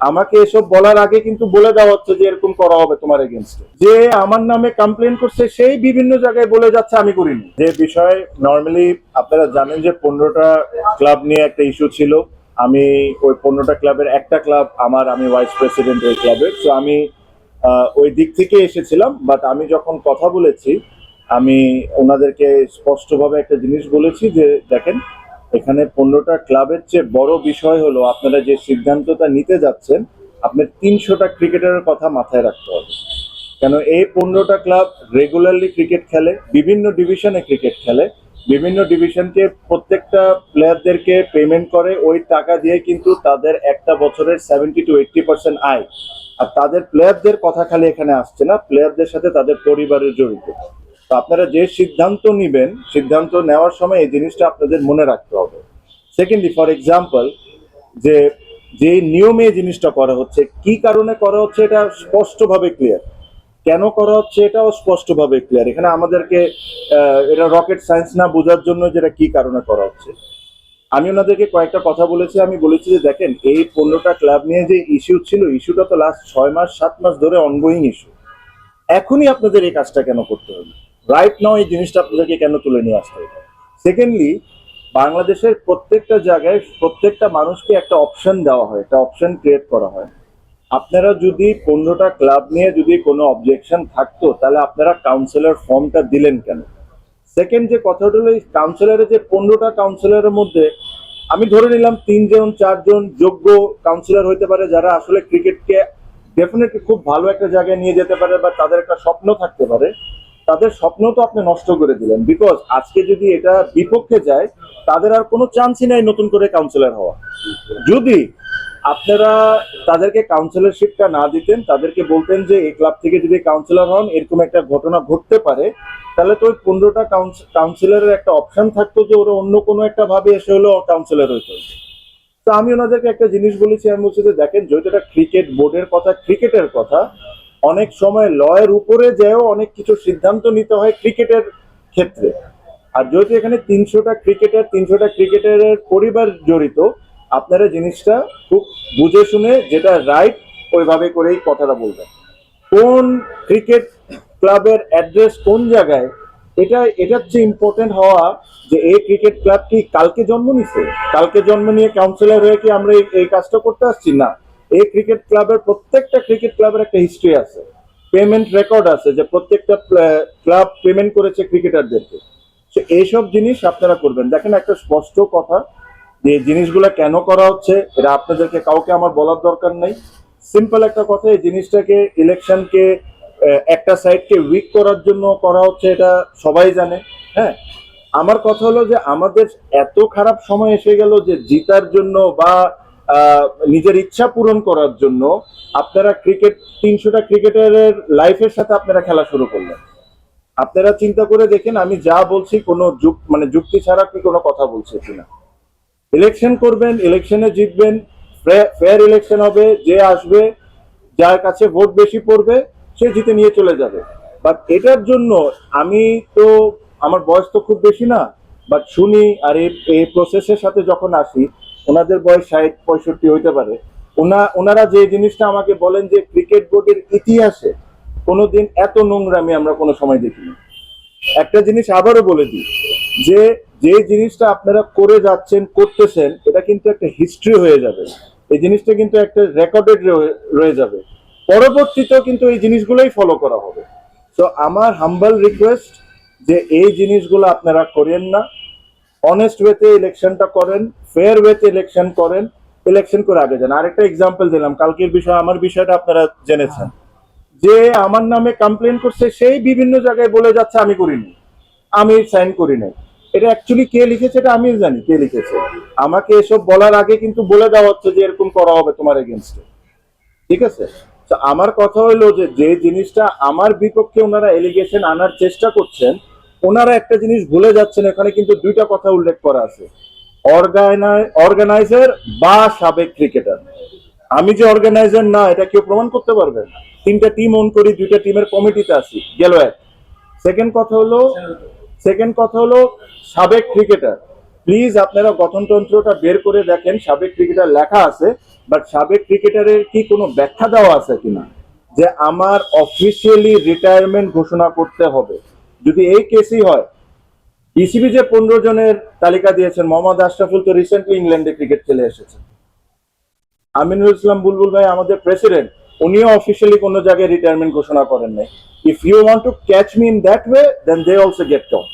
আমাকে এসব বলার আগে কিন্তু বলে দেওয়া হচ্ছে যে এরকম করা হবে তোমার এগেনস্টে যে আমার নামে কমপ্লেন করছে, সেই বিভিন্ন জায়গায় বলে যাচ্ছে, আমি করিনি। যে বিষয় নর্মালি আপনারা জানেন যে পনেরোটা ক্লাব নিয়ে একটা ইস্যু ছিল। আমি ওই পনেরোটা ক্লাবের একটা ক্লাব আমার, আমি ভাইস প্রেসিডেন্ট ওই ক্লাবের তো আমি ওই দিক থেকে এসেছিলাম বাট আমি যখন কথা বলেছি, আমি ওনাদেরকে স্পষ্টভাবে একটা জিনিস বলেছি যে, দেখেন এখানে পনেরোটা ক্লাবের চেয়ে বড় বিষয় হলো আপনারা যে সিদ্ধান্তটা নিতে যাচ্ছেন, আপনার তিনশোটা ক্রিকেটারের কথা মাথায় রাখতে হবে। কেন এই পনেরোটা ক্লাব রেগুলারলি ক্রিকেট খেলে, বিভিন্ন ডিভিশনে ক্রিকেট খেলে, বিভিন্ন ডিভিশনকে প্রত্যেকটা প্লেয়ারদেরকে পেমেন্ট করে, ওই টাকা দিয়ে কিন্তু তাদের একটা বছরের সেভেন্টি টু এইটটি পার্সেন্ট আয়। আর তাদের প্লেয়ারদের কথা খালি এখানে আসছে না প্লেয়ারদের সাথে তাদের পরিবারের জড়িত। আপনারা যে সিদ্ধান্ত নিবেন, সিদ্ধান্ত নেওয়ার সময় এই জিনিসটা আপনাদের মনে রাখতে হবে। সেকেন্ডলি ফর এক্সাম্পল যে যে নিয়মে এই জিনিসটা করা হচ্ছে, কি কারণে করা হচ্ছে এটা স্পষ্টভাবে ক্লিয়ার কেন করা হচ্ছে এটাও স্পষ্টভাবে ক্লিয়ার এখানে আমাদেরকে এটা রকেট সায়েন্স না বোঝার জন্য যেটা কি কারণে করা হচ্ছে। আমি ওনাদেরকে কয়েকটা কথা বলেছি। আমি বলেছি যে, দেখেন, এই পনেরোটা ক্লাব নিয়ে যে ইস্যু ছিল ইস্যুটা তো লাস্ট ছয় মাস, সাত মাস ধরে অনগোয়িং ইস্যু এখনই আপনাদের এই কাজটা কেন করতে হবে? রাইট নাও এই জিনিসটা আপনাদেরকে কেন তুলে নিয়ে আসতে হবে? সেকেন্ডলি বাংলাদেশের প্রত্যেকটা জায়গায় প্রত্যেকটা মানুষকে একটা অপশন দেওয়া হয়, একটা অপশন ক্রিয়েট করা হয়। আপনারা যদি পনেরোটা ক্লাব নিয়ে যদি কোনো অবজেকশন থাকতো, তাহলে আপনারা কাউন্সিলর ফর্মটা দিলেন কেন? সেকেন্ড যে কথাটা হলো, এই কাউন্সিলরের যে পনেরোটা কাউন্সিলরের মধ্যে, আমি ধরে নিলাম তিনজন, চারজন যোগ্য কাউন্সিলর হইতে পারে, যারা আসলে ক্রিকেটকে ডেফিনেটলি খুব ভালো একটা জায়গায় নিয়ে যেতে পারে বা তাদের একটা স্বপ্ন থাকতে পারে। তাদের স্বপ্ন তো আপনি নষ্ট করে দিলেন বিকজ আজকে যদি এটা বিপক্ষে যায়, তাদের আর কোনো চান্সই নাই নতুন করে কাউন্সিলর হওয়া যদি আপনারা তাদেরকে কাউন্সিলরশিপটা না দিতেন, তাদেরকে বলতেন যে এই ক্লাব থেকে যদি কাউন্সিলর হন, এরকম একটা ঘটনা ঘটতে পারে, তাহলে তো ওই পনেরোটা কাউন্সিলরের একটা অপশন থাকতো যে ওরা অন্য কোনো একটা ভাবে এসে হলো কাউন্সিলর হইতে। তো আমি ওনাদেরকে একটা জিনিস বলেছি, আমি বলছি যে দেখেন, যেহেতু এটা ক্রিকেট বোর্ডের কথা ক্রিকেটের কথা অনেক সময় লয়ের উপরে যেও অনেক কিছু সিদ্ধান্ত নিতে হয় ক্রিকেটের ক্ষেত্রে। আর যেহেতু এখানে তিনশোটা ক্রিকেটার, তিনশোটা ক্রিকেটারের পরিবার জড়িত, আপনারা জিনিসটা খুব বুঝে শুনে যেটা রাইট ওইভাবে করেই কথাটা বলবেন। কোন ক্রিকেট ক্লাবের অ্যাড্রেস কোন জায়গায়, এটা এটার চেয়ে ইম্পর্টেন্ট হওয়া যে এই ক্রিকেট ক্লাব কি কালকে জন্ম নিছে? কালকে জন্ম নিয়ে কাউন্সিলর হয়ে কি আমরা এই কাজটা করতে আসছি? না। এই ক্রিকেট ক্লাবের প্রত্যেকটা ক্রিকেট ক্লাবের একটা হিস্ট্রি আছে। পেমেন্ট রেকর্ড আছে যে প্রত্যেকটা ক্লাব পেমেন্ট করেছে ক্রিকেটারদেরকে তো এইসব জিনিস আপনারা করবেন। দেখেন একটা স্পষ্ট কথা যে জিনিসগুলো কেন করা হচ্ছে, এটা আপনাদেরকে কাউকে আমার বলার দরকার নেই। সিম্পল একটা কথা, এই জিনিসটাকে ইলেকশনকে একটা সাইডকে উইক করার জন্য করা হচ্ছে, এটা সবাই জানে। হ্যাঁ? আমার কথা হলো যে আমাদের এত খারাপ সময় এসে গেল যে জিতার জন্য বা নিজের ইচ্ছা পূরণ করার জন্য আপনারা ক্রিকেট, তিনশোটা ক্রিকেটারের লাইফের সাথে আপনারা খেলা শুরু করলেন। আপনারা চিন্তা করে দেখেন, আমি যা বলছি কোনো যুক মানে যুক্তি ছাড়া কি কোনো কথা বলছি কিনা। ইলেকশন করবেন ইলেকশনে জিতবেন ফেয়ার ইলেকশন হবে, যে আসবে, যার কাছে ভোট বেশি পড়বে, সে জিতে নিয়ে চলে যাবে। বাট এটার জন্য আমি তো, আমার বয়স তো খুব বেশি না বাট শুনি আর এই প্রসেসের সাথে যখন আসি ওনাদের বয়স ষাট, পঁয়ষট্টি হইতে পারে। ওনা, ওনারা যে জিনিসটা আমাকে বলেন যে ক্রিকেট বোর্ডের ইতিহাসে কোনোদিন এত নোংরামি আমরা কোনো সময় দেখিনি। একটা জিনিস আবারও বলে দিই, যে যে জিনিসটা আপনারা করে যাচ্ছেন, করতেছেন, এটা কিন্তু একটা হিস্ট্রি হয়ে যাবে। এই জিনিসটা কিন্তু একটা রেকর্ডেড রয়ে যাবে। পরবর্তীতেও কিন্তু এই জিনিসগুলোই ফলো করা হবে। তো আমার হাম্বল রিকোয়েস্ট যে এই জিনিসগুলো আপনারা করেন না। অনেস্ট ওয়েতে ইলেকশনটা করেন। ফেয়ার ওয়েতে ইলেকশন করেন ইলেকশন করে আগে যান। আরেকটা এক্সাম্পল দিলাম, কালকের বিষয়, আমার বিষয়টা আপনারা জেনেছেন। যে আমার নামে কমপ্লেন করছে, সেই বিভিন্ন জায়গায় বলে যাচ্ছে, আমি করিনি। আমি সাইন করি নাই। এটা অ্যাকচুয়ালি কে লিখেছে, এটা আমি জানি, কে লিখেছে। আমাকে এসব বলার আগে কিন্তু বলে দেওয়া হচ্ছে যে এরকম করা হবে তোমার এগেনস্টে ঠিক আছে? তো আমার কথা হলো যে যে জিনিসটা আমার বিপক্ষে ওনারা এলিগেশন আনার চেষ্টা করছেন, ওনারা একটা জিনিস ভুলে যাচ্ছেন, এখানে কিন্তু দুইটা কথা উল্লেখ করা আছে। অর্গানাইজার বা সাবেক ক্রিকেটার। আমি যে অর্গানাইজার না, এটা কেউ প্রমাণ করতে পারবে তিনটা টিম অন করি, দুইটা টিমের কমিটিতে আছি, গেল এক। সেকেন্ড কথা হলো সেকেন্ড কথা হলো সাবেক ক্রিকেটার প্লিজ আপনারা গঠনতন্ত্রটা বের করে দেখেন, সাবেক ক্রিকেটার লেখা আছে বাট সাবেক ক্রিকেটারের কি কোনো ব্যাখ্যা দেওয়া আছে কিনা? যে আমার অফিসিয়ালি রিটায়ারমেন্ট ঘোষণা করতে হবে। যদি এই কেসই হয় বিসিবি যে পনেরো জনের তালিকা দিয়েছেন, মোহাম্মদ আশরাফুল তো রিসেন্টলি ইংল্যান্ডে ক্রিকেট খেলে এসেছেন। আমিনুল ইসলাম বুলবুল ভাই আমাদের প্রেসিডেন্ট উনিও অফিসিয়ালি কোনো জায়গায় রিটায়ারমেন্ট ঘোষণা করেন নাই if you want to catch me in that way then they also get count